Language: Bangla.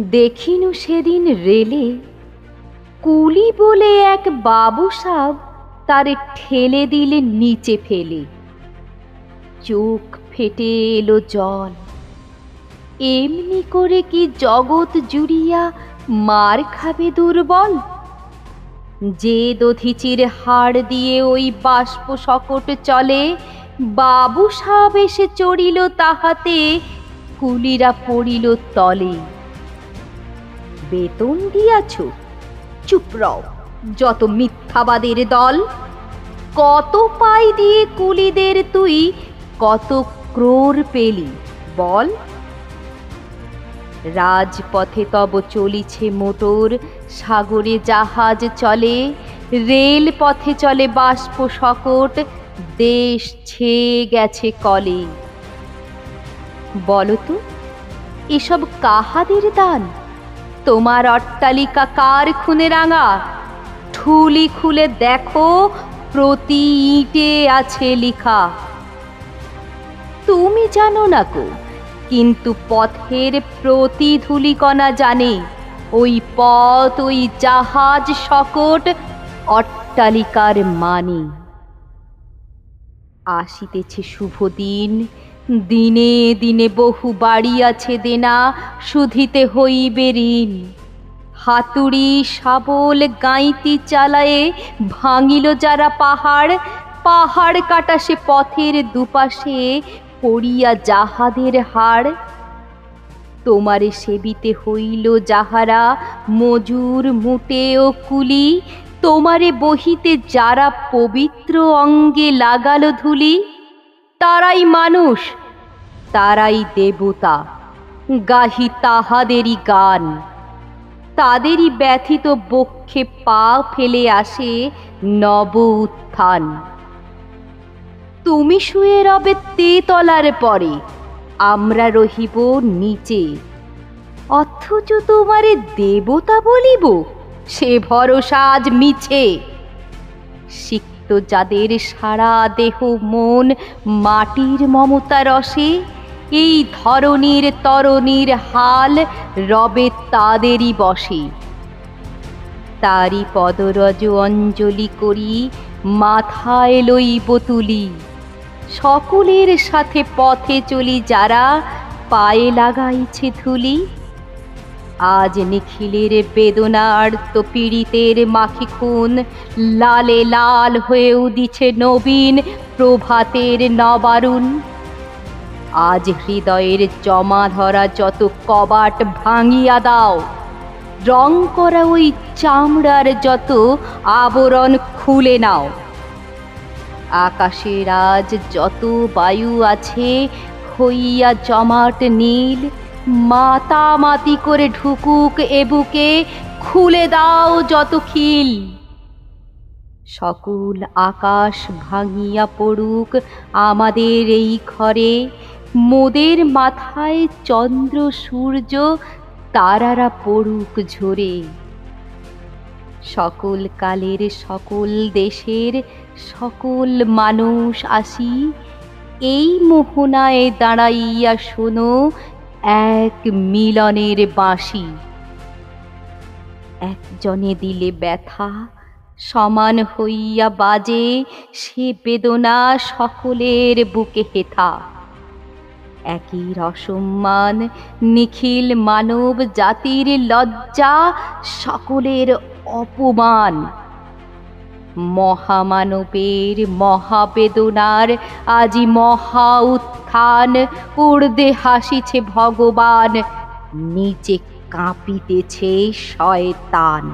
দেখিনু সেদিন রেলে। কুলি বলে এক বাবু সাব তারে ঠেলে দিলে নিচে ফেলে। চোখ ফেটে এলো জল। এমনি করে কি জগৎ জুড়িয়া মার খাবে দুর্বল? যে দধিচির হাড় দিয়ে ওই বাষ্প সকট চলে, বাবু সাব এসে চড়িল তাহাতে, কুলিরা পড়িল তলে। বেতন দিয়াছ? চুপ রও, যত মিথ্যাবাদের দল, কত পাই দিয়ে কুলিদের তুই, কত ক্রোর পেলি, বল। রাজপথে তব চলিছে মোটর, সাগরে জাহাজ চলে রেল পথে চলে বাষ্প সকট দেশ ছেয়ে গেছে কলে। বলতো, এসব কাহাদের দান? তোমার অট্টালিকা কার খুনে রাঙা? ঠুলি খুলে দেখো, প্রতি ইটে আছে লিখা। তুমি জানো না কো কিন্তু পথের প্রতি ধুলিকণা জানে, ওই পথ, ওই জাহাজ সকট অট্টালিকার মানে। আসিতেছে শুভ দিন দিনে দিনে বহু বাড়ি আছে দেনা শুধিতে হইবে ঋণ। হাতুড়ি শাবল গাঁইতি চালায়ে ভাঙিল যারা পাহাড় পাহাড় কাটা সে পথের দুপাশে পড়িয়া যাহাদের হাড়। তোমারে সেবিতে হইল যাহারা মজুর মুটে ও কুলি, তোমারে বহিতে যারা পবিত্র অঙ্গে লাগালো ধুলি। তারাই মানুষ, তারাই দেবতা, গাহি তাহাদেরই গান। তাদেরই ব্যথিত বক্ষে পা ফেলে আসে নব উত্থান। তুমি শুয়ে রবে তেতলার পরে, আমরা রহিব নিচে। অথচ তোমারে দেবতা বলিব, সে ভরসা আজ মিছে। সিক্ত যাদের সারা দেহ মন মাটির মমতা রসে, এই ধরনীর তরণীর হাল রবে তাদেরই বসে। তারই পদরজ অঞ্জলি করি, মাথায় লইব তুলি। সকলের সাথে পথে চলি যারা, পায়ে লাগাইছে ধুলি। আজ নিখিলের বেদনার তো পীড়িতের মাখি খুন। লালে লাল হয়ে উদিছে নবীন প্রভাতের নবারুণ। আজ হৃদয়ের জমা ধরা যত কবাট ভাঙিয়া দাও। রং করা ওই চামড়ার যত আবরণ খুলে নাও। আকাশের আজ যত বায়ু আছে হইয়া জমাট নীল। মাতামাতি করে ঢুকুক এবুকে খুলে দাও যত খিল। সকল আকাশ ভাঙিয়া পড়ুক আমাদের এই ঘরে, মোদের মাথায় চন্দ্র, সূর্য, তারারা পড়ুক ঝরে। সকল কালের, সকল দেশের, সকল মানুষ আসি, এই মোহনায় দাঁড়াইয়া শোনো এক মিলনের বাঁশি। একজনে দিলে ব্যথা, সমান হইয়া বাজে সে বেদনা সকলের বুকে হেথা। একই রসম্মান, নিখিল মানব জাতির লজ্জা সকলের অপমান। মহামানবের মহাবেদনার আজি মহা উত্থান উর্দে হাসিছে ভগবান নিচে কাঁপিতেছে শয়তান।